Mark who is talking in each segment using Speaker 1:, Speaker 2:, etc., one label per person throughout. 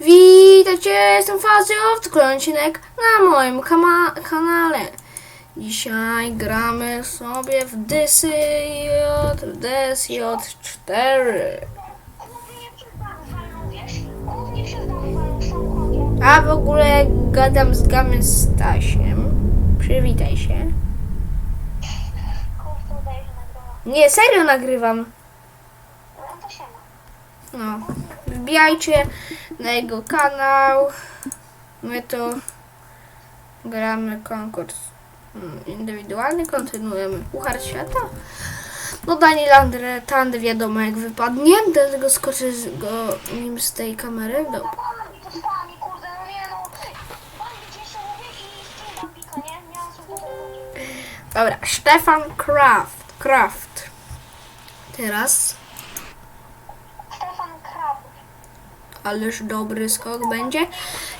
Speaker 1: Witajcie, jestem odcinek na moim kanale. Dzisiaj gramy sobie w DSJ, DSJ4.
Speaker 2: Głównie przez Darfalą, wiesz? Głównie przez Darfalą są krokiem.
Speaker 1: A w ogóle gadam z Gamem Stasiem. Przywitaj się. Nie, serio nagrywam.
Speaker 2: No to się ma.
Speaker 1: No, wbijajcie na jego kanał. My to gramy konkurs mm, indywidualny, kontynuujemy Puchar Świata. No Daniel Andre, Tand wiadomo jak wypadnie, dlatego skoczę z go nim z tej kamery. Dobra.
Speaker 2: Mi to stanie, kurde, no nie no. Bambi cię się mówię i streama pika, nie? Nie mam co tutaj robić.
Speaker 1: Dobra, Stefan Kraft. Kraft. Teraz,
Speaker 2: Stefan Krab.
Speaker 1: Ależ dobry skok będzie.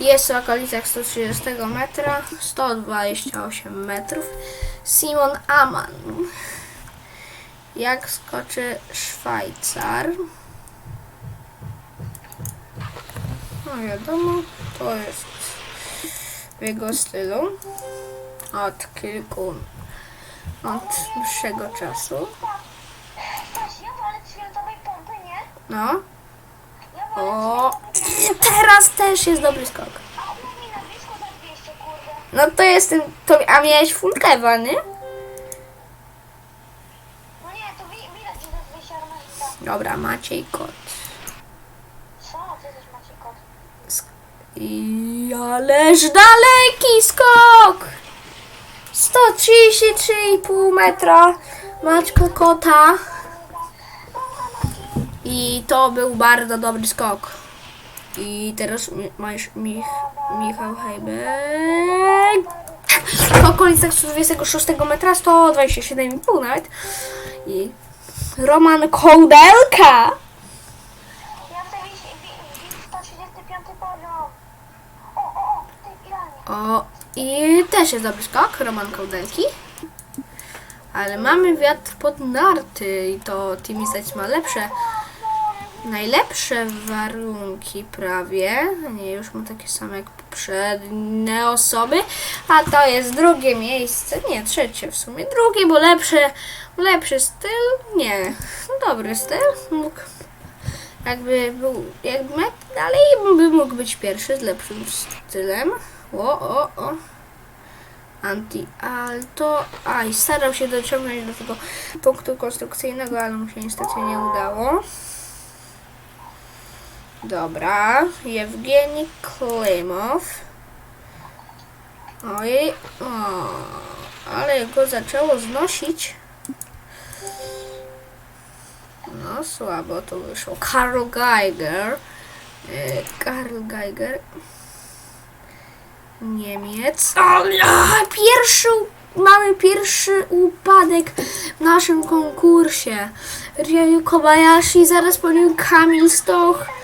Speaker 1: Jest w okolicach 130 metra, 128 metrów. Simon Aman. Jak skoczy Szwajcar? No wiadomo, to jest w jego stylu. Od kilku, od dłuższego czasu. No. O, teraz też jest dobry skok.
Speaker 2: A on mi na blisko za 200, kurde.
Speaker 1: No to jest ten, to, a miałeś full kewa, nie?
Speaker 2: Nie, to wi- widać, że to jest 200 armazita.
Speaker 1: Dobra, Maciej kot.
Speaker 2: Co? Co też macie kot?
Speaker 1: I ależ daleki skok! 133,5 metra. Maćko kota. I to był bardzo dobry skok. I teraz masz Mich, Michał Hejbek. W okolicach 126 metra, 127,5 nawet. I Roman Kołdelka.
Speaker 2: Ja chcę widzieć wi- wi- 135 poziom. O,
Speaker 1: i też jest dobry skok, Roman Kołdelki. Ale mamy wiatr pod narty i to Team Istać ma lepsze, najlepsze warunki prawie. Nie, już ma takie same jak poprzednie osoby. A to jest drugie miejsce, nie, trzecie w sumie. Drugie, bo lepsze, lepszy styl, nie, no dobry styl. Mógł, jakby był, jakby jak dalej by mógł być pierwszy z lepszym stylem. O, o, o. Anti-alto. A, i starał się dociągnąć do tego punktu konstrukcyjnego, ale mu się niestety nie udało. Dobra, Jewgeni Klimow. Oj, o, ale go zaczęło znosić. No, słabo to wyszło. Karl Geiger. E, Karl Geiger. Niemiec. O, pierwszy, mamy pierwszy upadek w naszym konkursie. Ryu Kobayashi, zaraz po nim Kamil Stoch.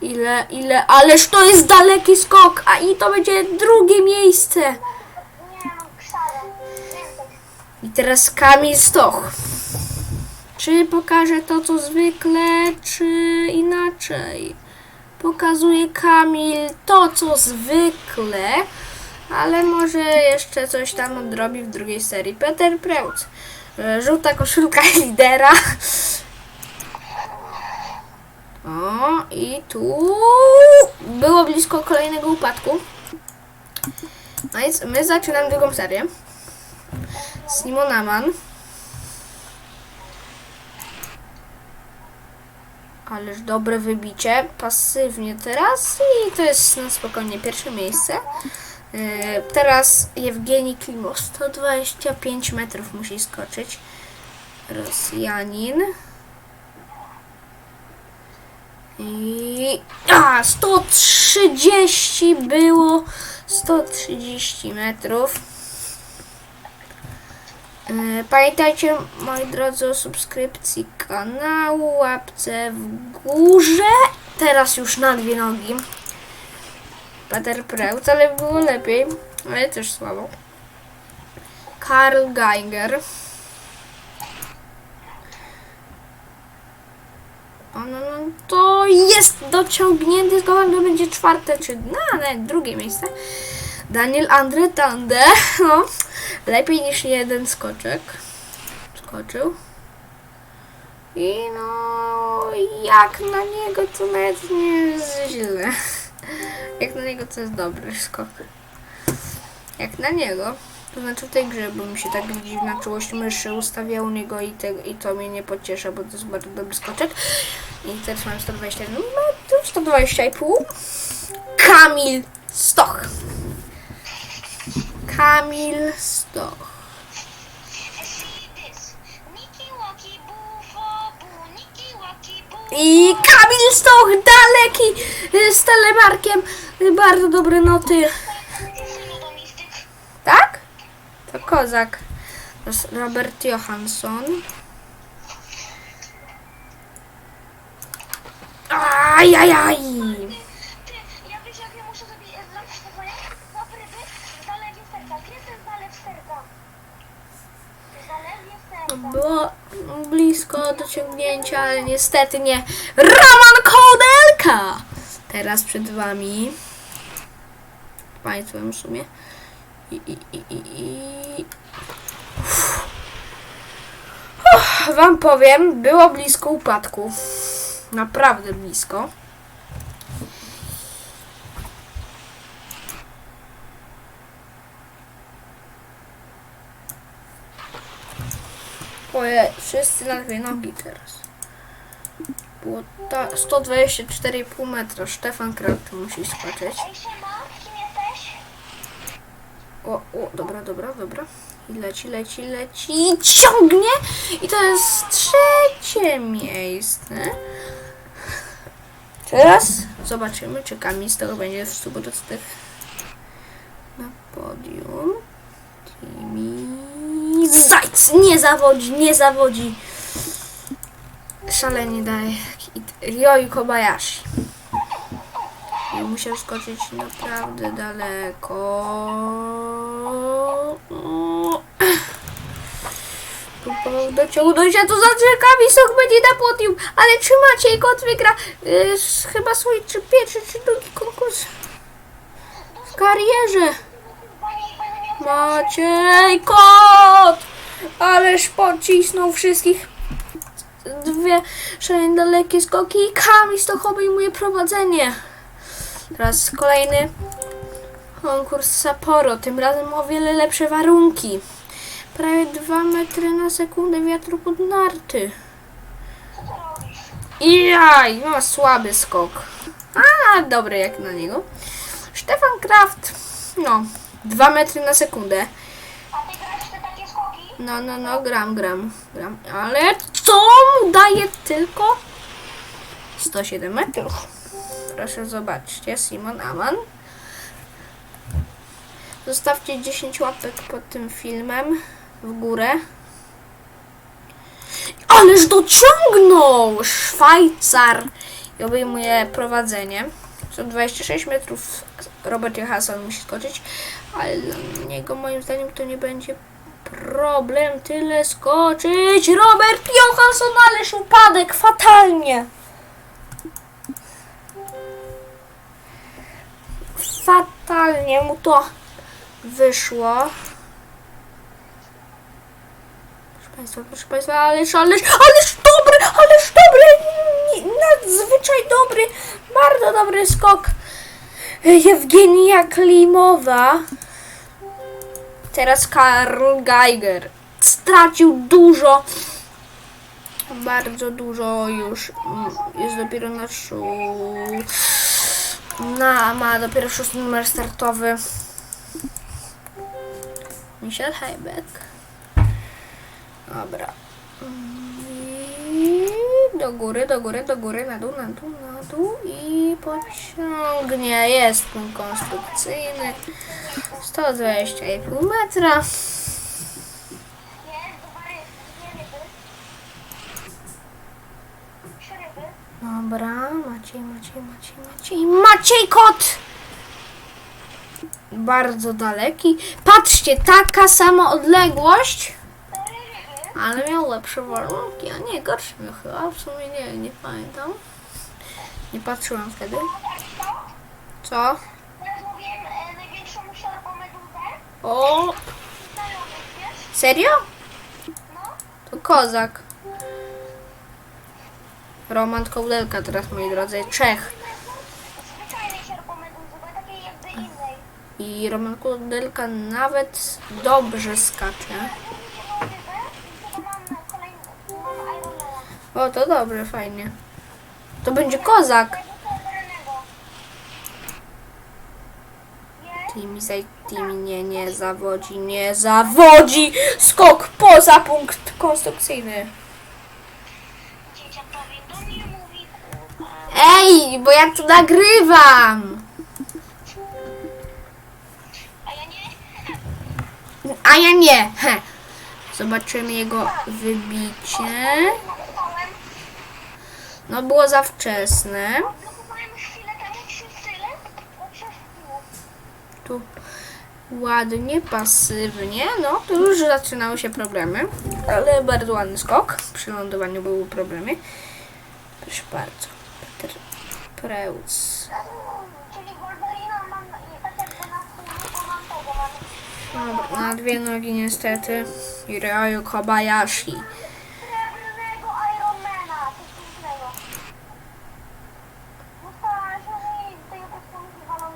Speaker 2: Ile,
Speaker 1: ile, ależ to jest daleki skok, a i to będzie drugie miejsce. I teraz Kamil Stoch. Czy pokaże to co zwykle, czy inaczej? Pokazuje Kamil to co zwykle, ale może jeszcze coś tam odrobi w drugiej serii. Peter Preutz. E, Żółta koszulka lidera. O, i tu było blisko kolejnego upadku. No więc my zaczynamy drugą serię. Simon Aman. Ależ dobre wybicie. Pasywnie teraz. I to jest na spokojnie pierwsze miejsce. Yy, teraz Jewgeni Klimo. 125 metrów musi skoczyć. Rosjanin. I... A, 130 było. 130 metrów. E, Pamiętajcie, moi drodzy, o subskrypcji kanału, łapce w górze. Teraz już na dwie nogi. Peter Preutz, ale było lepiej, ale też słabo. Karl Geiger. No, to jest dociągnięty, tylko to będzie czwarte, czy no, nawet drugie miejsce. Daniel Andre Tande, no, lepiej niż jeden skoczek. Skoczył. I no, jak na niego to nawet nie jest źle. Jak na niego to jest dobry skok. Jak na niego. To znaczy w tej grze, bo mi się tak dziwna czułość myszy ustawia u niego i, te, i to mnie nie pociesza, bo to jest bardzo dobry skoczek. I teraz mam 121 metrów, 120,5. Kamil Stoch. Kamil Stoch. I Kamil Stoch daleki z telemarkiem. Bardzo dobre noty. To kozak. To jest Robert Johansson. Ajajaj! Było blisko dociągnięcia, ale niestety nie. Roman Kołdelka! Teraz przed wami. Państwem w sumie. Uff. Wam powiem, było blisko upadku. Naprawdę blisko. Oje, wszyscy na dwie nogi teraz. Było ta 124,5 metra. Stefan Kraut musi skoczyć. O, o, dobra, dobra, dobra. I leci, leci, leci. I ciągnie! I to jest trzecie miejsce. Teraz zobaczymy, czy Kamil z tego będzie w 100% na podium. Timi Zajc! Nie zawodzi, nie zawodzi. Szalenie daje. Ryoi Kobayashi. I musiał skoczyć naprawdę daleko. Próbował dociągnąć, a to znaczy, że Kamisok będzie na podium. Ale czy Maciej Kot wygra y, s- chyba swój czy pierwszy, czy drugi konkurs w karierze? Maciej Kot! Ależ pocisnął wszystkich. Dwie szalenie dalekie skoki i Kamis to obejmuje prowadzenie. Teraz kolejny konkurs Sapporo, tym razem o wiele lepsze warunki. Prawie 2 metry na sekundę wiatru pod narty. Jaj, ma słaby skok. A, dobry jak na niego. Stefan Kraft, no, 2 metry na sekundę. No, no, no, gram, gram, gram. Ale co mu daje tylko 107 metrów? Proszę zobaczcie, Simon Aman. Zostawcie 10 łapek pod tym filmem w górę. Ależ dociągnął! Szwajcar! I obejmuje prowadzenie. Są 26 metrów. Robert Johansson musi skoczyć, ale dla niego moim zdaniem to nie będzie problem tyle skoczyć. Robert Johansson, ależ upadek fatalnie. Fatalnie mu to wyszło. Proszę Państwa, proszę Państwa, ależ, ależ, ależ dobry, ależ dobry, nadzwyczaj dobry, bardzo dobry skok. Jewgenia Klimowa. Teraz Karl Geiger. Stracił dużo. Bardzo dużo już. mm, Jest dopiero na szu... Na, ma dopiero szósty numer startowy. Michel Heibeck. Dobra. I do góry, do góry, do góry, na dół, na dół, na dół i pociągnie. Jest punkt konstrukcyjny. 120,5 metra.
Speaker 2: Jest, dwa ryby, dwie ryby. Trzy ryby.
Speaker 1: Dobra, Maciej, Maciej, Maciej, Maciej. Maciej Kot! Bardzo daleki. Patrzcie, taka sama odległość. Ale miał lepsze warunki, a nie gorsze miał chyba. W sumie nie, nie pamiętam. Nie patrzyłam wtedy. Co? O, serio? To kozak. Roman Kołdelka teraz, moi drodzy. Czech. I Roman Kołdelka nawet dobrze skacze. O, to dobrze, fajnie. To będzie kozak. Team zaj team nie, nie zawodzi, nie zawodzi. Skok poza punkt konstrukcyjny. Ej, bo ja tu nagrywam.
Speaker 2: A ja nie?
Speaker 1: A ja nie. Heh. Zobaczymy jego wybicie. No było za wczesne. Tu ładnie, pasywnie. No, tu już zaczynały się problemy. Ale bardzo ładny skok. Przy lądowaniu były problemy. Proszę bardzo. Preus.
Speaker 2: Tak
Speaker 1: Dobra, na dwie nogi niestety. Kobayashi.
Speaker 2: się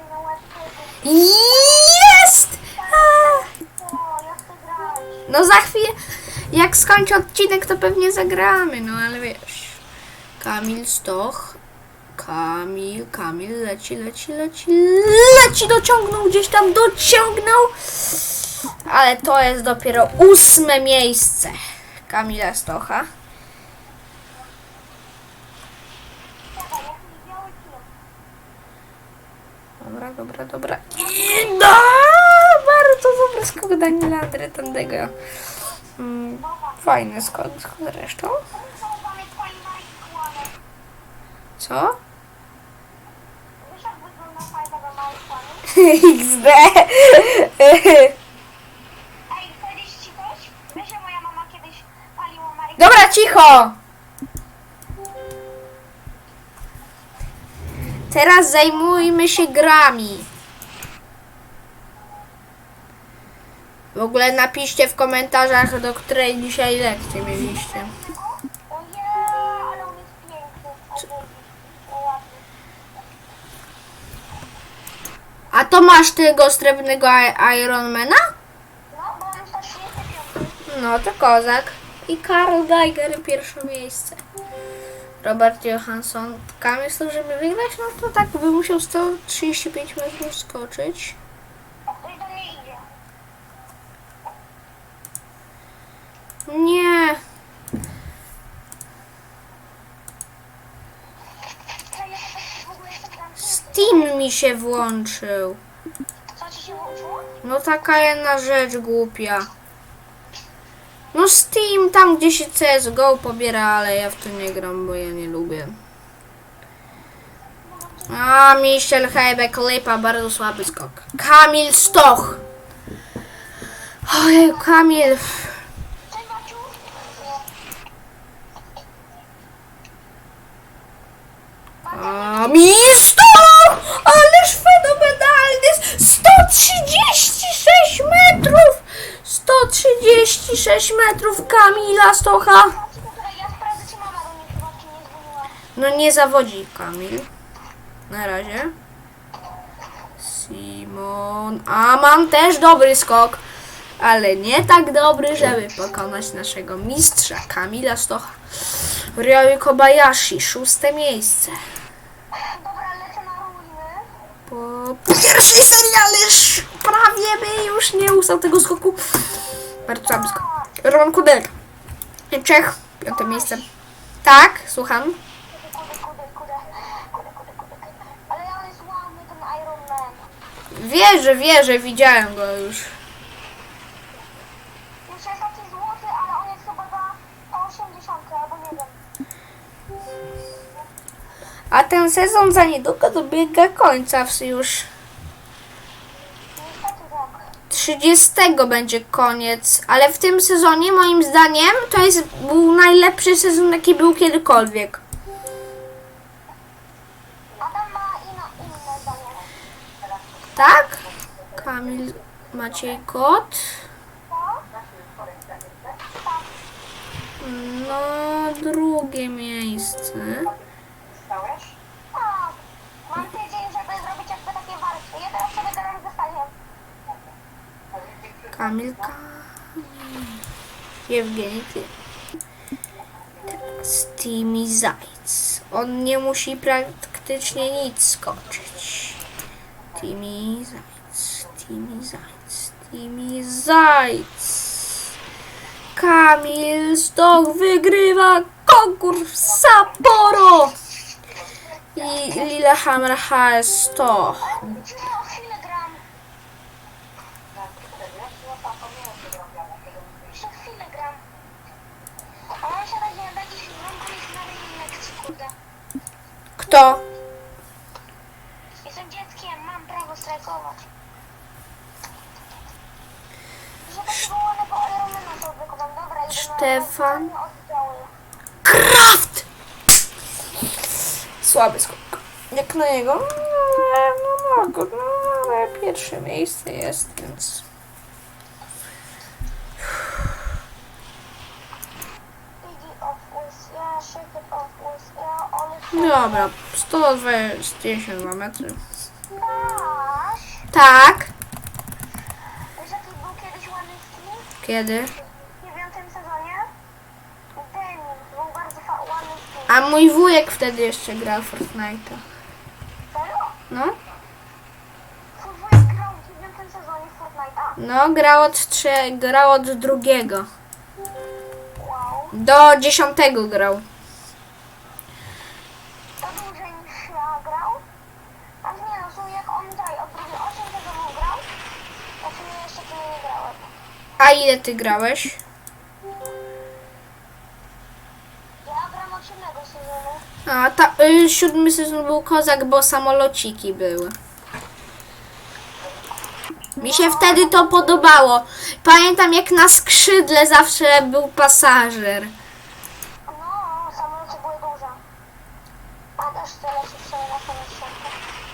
Speaker 2: i na łebkę.
Speaker 1: Jest!
Speaker 2: Ja chcę grać.
Speaker 1: No za chwilę, jak skończy odcinek, to pewnie zagramy, no ale wiesz. Kamil Stoch. Kamil, Kamil, leci, leci, leci, leci, dociągnął, gdzieś tam dociągnął. Ale to jest dopiero ósme miejsce Kamila Stocha. Dobra, dobra, dobra. I no, bardzo dobry skok Daniela Andretandego. Mm, fajny skok zresztą. Co?
Speaker 2: Wiesz jak wygląda fajna do Marek Kłanek?
Speaker 1: XD.
Speaker 2: Ej, powiedzieć ci coś? Wiesz, że moja mama kiedyś paliła Marek
Speaker 1: Dobra, cicho! Teraz zajmujmy się grami. W ogóle napiszcie w komentarzach, do której dzisiaj lekcje mieliście.
Speaker 2: O nie, ale on jest piękny. O Boże, o ładny.
Speaker 1: A to masz tego srebrnego Ironmana?
Speaker 2: No, jest 35.
Speaker 1: No to kozak. I Karl Geiger pierwsze miejsce. Robert Johansson. Kamil, żeby wygrać, no to tak by musiał 135 metrów skoczyć.
Speaker 2: O, ktoś do mnie idzie.
Speaker 1: Nie.
Speaker 2: Ej, ja tak w ogóle jestem tam.
Speaker 1: Steam mi się włączył.
Speaker 2: Co ci się włączyło?
Speaker 1: No taka jedna rzecz głupia. No Steam, tam gdzie się CSGO pobiera, ale ja w to nie gram, bo ja nie lubię. A, Michel Hejbek, lipa, bardzo słaby skok. Kamil Stoch. Ojej, Kamil.
Speaker 2: Cześć, Maciu.
Speaker 1: Ależ fenomenalny! 136 metrów! 136 metrów Kamila Stocha.
Speaker 2: Słuchaj, ja sprawdzę, czy mama do mnie przypadkiem nie dzwoniła.
Speaker 1: No nie zawodzi Kamil. Na razie. Simon. A mam też dobry skok. Ale nie tak dobry, żeby pokonać naszego mistrza Kamila Stocha. Ryoyu Kobayashi, szóste miejsce.
Speaker 2: Dobra, lecę na ruiny.
Speaker 1: Po pierwszej serii, prawie by już nie ustał tego skoku. Bardzo skok. Roman Kudelka. Czech, piąte miejsce. Tak, słucham. Wierzę, wierzę, widziałem go. Już A ten sezon za niedługo dobiega końca już
Speaker 2: Niestety tak.
Speaker 1: 30 będzie koniec, ale w tym sezonie moim zdaniem to jest był najlepszy sezon jaki był kiedykolwiek. Tak? Kamil Maciej Kot. No, drugie miejsce.
Speaker 2: Tak. Mam tydzień, żeby zrobić jakby takie warstwy. Ja teraz sobie gadam ze Staniem.
Speaker 1: Kamil Kamil. Jewgeni. Teraz Timmy Zajc. On nie musi praktycznie nic skoczyć. Timmy Zajc. Timmy Zajc. Timmy Zajc. Kamil Stoch wygrywa konkurs Sapporo. I Lillehammer HS Stoch.
Speaker 2: Cicho, chwilę gram. Jeszcze chwilę gram. A mam się razie na jakiś mam kiedyś na lekcji, kurde.
Speaker 1: Kto?
Speaker 2: Jestem dzieckiem, mam prawo strajkować. Że takiego ładnego Ironmana sobie wykonam. Dobra,
Speaker 1: Stefan.
Speaker 2: na oddziały.
Speaker 1: Kraft! Słaby skok. Jak na niego, no, no mogę, no ale pierwsze miejsce jest, więc... Dobra, 122 metry. Tak. Kiedy?
Speaker 2: W dziewiątym sezonie? Denim, był bardzo fa- ładny skin.
Speaker 1: A mój wujek wtedy jeszcze grał w Fortnite'a. No?
Speaker 2: Grał w sezonie.
Speaker 1: No, grał od, trze- grał od drugiego. Do dziesiątego grał.
Speaker 2: To grał. A nie w sumie jak on daj od drugiej 8 sezonów grał, nie.
Speaker 1: A ile ty grałeś? A, ta, y, siódmy sezon był kozak, bo samolociki były. Mi się wtedy to podobało. Pamiętam jak na skrzydle zawsze był pasażer.
Speaker 2: No, samoloty były duże. Padasz, to lecisz sobie na samolocie.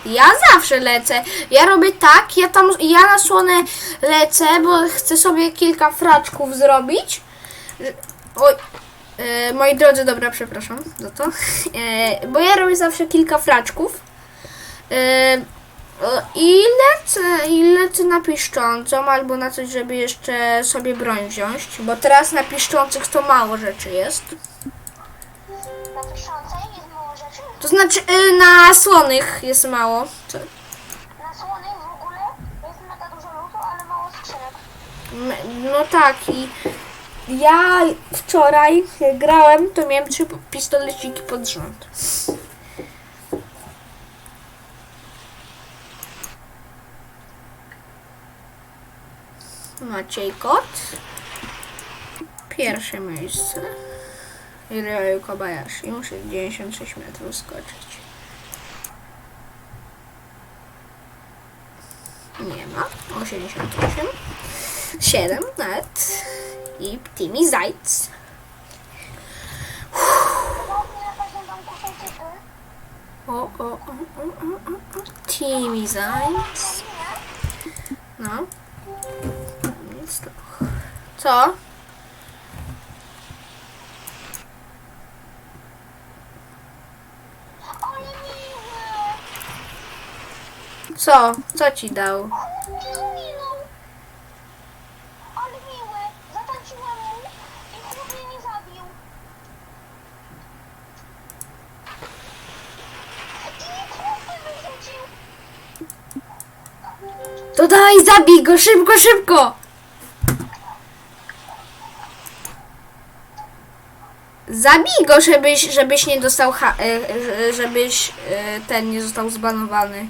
Speaker 1: Ja zawsze lecę. Ja robię tak, ja tam, ja na słonę lecę, bo chcę sobie kilka fraczków zrobić. Oj, e, moi drodzy, dobra, przepraszam za to. E, bo ja robię zawsze kilka fraczków. E, I lecę, i lecę na piszczącą, albo na coś, żeby jeszcze sobie broń wziąć, bo teraz na piszczących to mało rzeczy jest.
Speaker 2: Na tysiącej jest mało rzeczy.
Speaker 1: To znaczy, y, na słonych jest mało. Co?
Speaker 2: Na słonych w ogóle jest mega dużo lutu, ale mało skrzynek.
Speaker 1: No tak i ja wczoraj grałem, to miałem trzy pistoleciki pod rząd. Maciej Kot. Pierwsze miejsce. Ryoyu Kobayashi. Muszę 96 metrów skoczyć. Nie ma. 88. 7 nawet. I Timmy Zajc. O, o, o, o, o, o. Timmy Zajc. No. To. Co? Co? Co ci dał?
Speaker 2: Nie ominął! Ale miły! Zatańczyłem mu i chłop mnie nie zabił. I chłop mnie wyrzucił.
Speaker 1: To daj, zabij go, szybko, szybko! Zabij go, żebyś, żebyś nie dostał, ha- e, e, żebyś e, ten nie został zbanowany.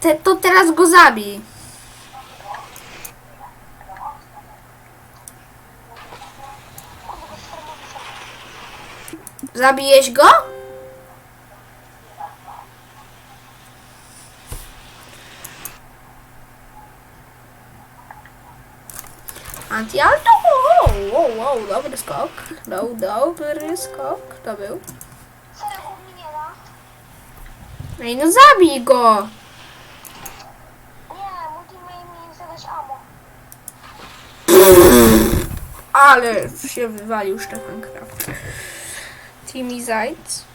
Speaker 1: Te, to teraz go zabij. Zabijeś go? Anti-alto! Wow, wow, wow, dobry skok. No, dobry skok to był. Ej, no zabij go! Ale się wywalił Stefan Kraft. Timmy Zajc.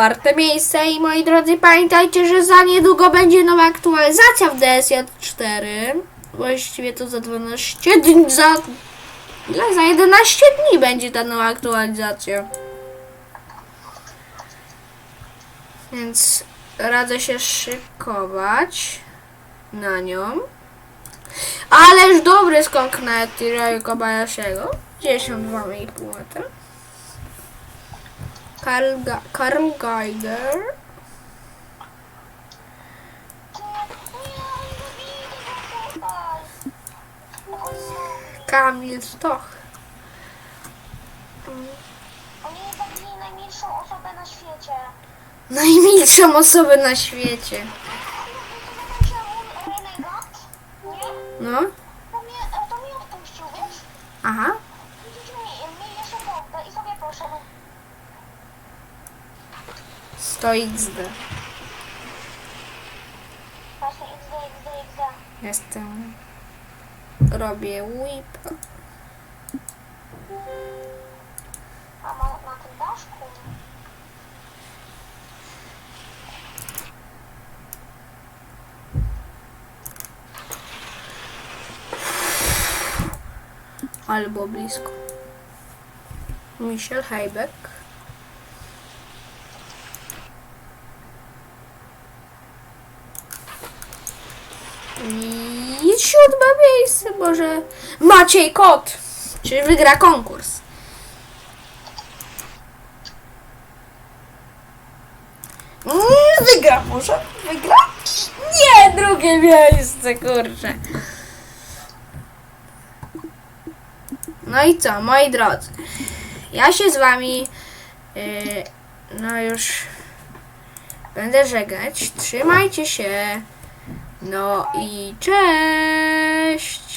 Speaker 1: Czwarte miejsce i moi drodzy pamiętajcie, że za niedługo będzie nowa aktualizacja w DSJ 4. Właściwie to za 12 dni, za? Za 11 dni będzie ta nowa aktualizacja. Więc radzę się szykować na nią. Ależ dobry skok na Tiraju Kobayashiego. 92,5 metra. Karl, Ga- Karl Geiger. Kamil Stoch.
Speaker 2: Oni zabili najmilszą osobę na świecie.
Speaker 1: Najmilszą osobę na świecie. No.
Speaker 2: To mnie, to mnie odpuścił, wiesz?
Speaker 1: Aha.
Speaker 2: Widzisz mi, mi jeszcze pompę i sobie poszedł.
Speaker 1: 100 XD.
Speaker 2: Właśnie XD, XD, XD.
Speaker 1: Jestem. Robię whip.
Speaker 2: A ma na tym daszku?
Speaker 1: Albo blisko. Michel Heibeck. I siódme miejsce, może Maciej Kot. Czy wygra konkurs? Mm, Wygra, może wygra? Nie, drugie miejsce, kurczę. No i co, moi drodzy? Ja się z wami yy, no już będę żegnać. Trzymajcie się. No i cześć.